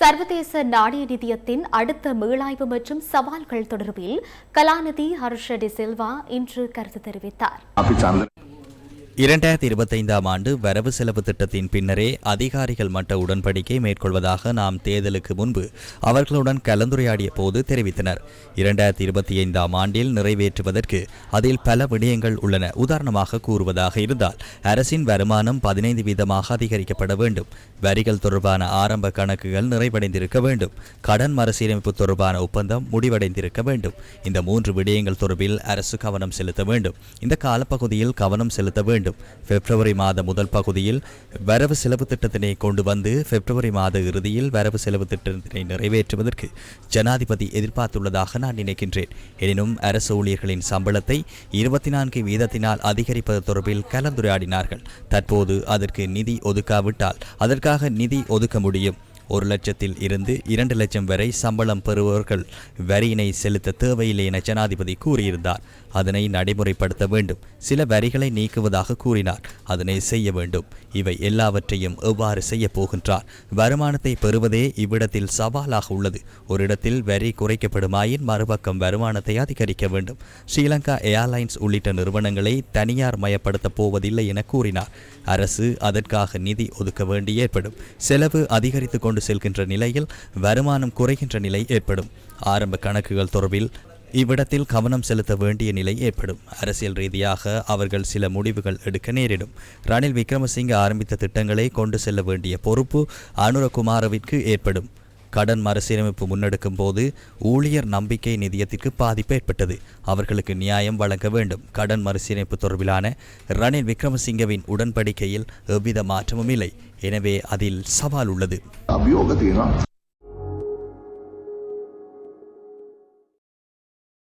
சர்வதேச நாணய நிதியத்தின் அடுத்த மீளாய்வு மற்றும் சவால்கள் தொடர்பில் கலாநிதி ஹர்ஷ டிசில்வா இன்று கருத்து தெரிவித்தார். இரண்டாயிரத்தி இருபத்தைந்தாம் ஆண்டு வரவு செலவு திட்டத்தின் பின்னரே அதிகாரிகள் மட்ட உடன்படிக்கை மேற்கொள்வதாக நாம் தேர்தலுக்கு முன்பு அவர்களுடன் கலந்துரையாடிய போது தெரிவித்தனர். இரண்டாயிரத்தி இருபத்தி ஐந்தாம் ஆண்டில் நிறைவேற்றுவதற்கு அதில் பல விடயங்கள் உள்ளன. உதாரணமாக கூறுவதாக இருந்தால் அரசின் வருமானம் பதினைந்து வீதமாக அதிகரிக்கப்பட வேண்டும். வரிகள் தொடர்பான ஆரம்ப கணக்குகள் நிறைவடைந்திருக்க வேண்டும். கடன் மறுசீரமைப்பு தொடர்பான ஒப்பந்தம் முடிவடைந்திருக்க வேண்டும். இந்த மூன்று விடயங்கள் தொடர்பில் அரசு கவனம் செலுத்த வேண்டும். இந்த காலப்பகுதியில் கவனம் செலுத்த வேண்டும். பிப்ரவரி மாத முதல் பகுதியில் வரவு செலவு திட்டத்தினை கொண்டு வந்து பிப்ரவரி மாத இறுதியில் வரவு செலவு திட்டத்தினை நிறைவேற்றுவதற்கு ஜனாதிபதி எதிர்பார்த்துள்ளதாக நான் நினைக்கின்றேன். எனினும் அரசு ஊழியர்களின் சம்பளத்தை இருபத்தி நான்கு வீதத்தினால் அதிகரிப்பது தொடர்பில் கலந்துரையாடினார்கள். தற்போது அதற்கு நிதி ஒதுக்காவிட்டால் அதற்காக நிதி ஒதுக்க முடியும். ஒரு லட்சத்தில் இருந்து இரண்டு லட்சம் வரை சம்பளம் பெறுபவர்கள். வரியினை செலுத்த தேவையில்லை என ஜனாதிபதி கூறியிருந்தார். அதனை நடைமுறைப்படுத்த வேண்டும். சில வரிகளை நீக்குவதாக கூறினார். அதனை செய்ய வேண்டும். இவை எல்லாவற்றையும் எவ்வாறு செய்ய போகின்றார்? வருமானத்தை பெறுவதே இவ்விடத்தில் சவாலாக உள்ளது. ஒரு இடத்தில் வரி குறைக்கப்படுமாயின் மறுபக்கம் வருமானத்தை அதிகரிக்க வேண்டும். ஸ்ரீலங்கா ஏர்லைன்ஸ் உள்ளிட்ட நிறுவனங்களை தனியார் மயப்படுத்தப் போவதில்லை என கூறினார். அரசு அதற்காக நிதி ஒதுக்க வேண்டி ஏற்படும். செலவு அதிகரித்து கொண்டு செல்கின்ற நிலையில் வருமானம் குறைகின்ற நிலை ஏற்படும். ஆரம்ப கணக்குகள் தொடர்பில் இவ்விடத்தில் கவனம் செலுத்த வேண்டிய நிலை ஏற்படும். அரசியல் ரீதியாக அவர்கள் சில முடிவுகள் எடுக்க நேரிடும். ரணில் விக்ரமசிங்க ஆரம்பித்த திட்டங்களை கொண்டு செல்ல வேண்டிய பொறுப்பு அனுரகுமாரவிற்கு ஏற்படும். கடன் மறுசீரமைப்பு முன்னெடுக்கும் போது ஊழியர் நம்பிக்கை நிதியத்திற்கு பாதிப்பு ஏற்பட்டது. அவர்களுக்கு நியாயம் வழங்க வேண்டும். கடன் மறுசீரமைப்பு தொடர்பிலான ரணில் விக்ரமசிங்கவின் உடன்படிக்கையில் எவ்வித மாற்றமும் இல்லை. எனவே அதில் சவால் உள்ளது.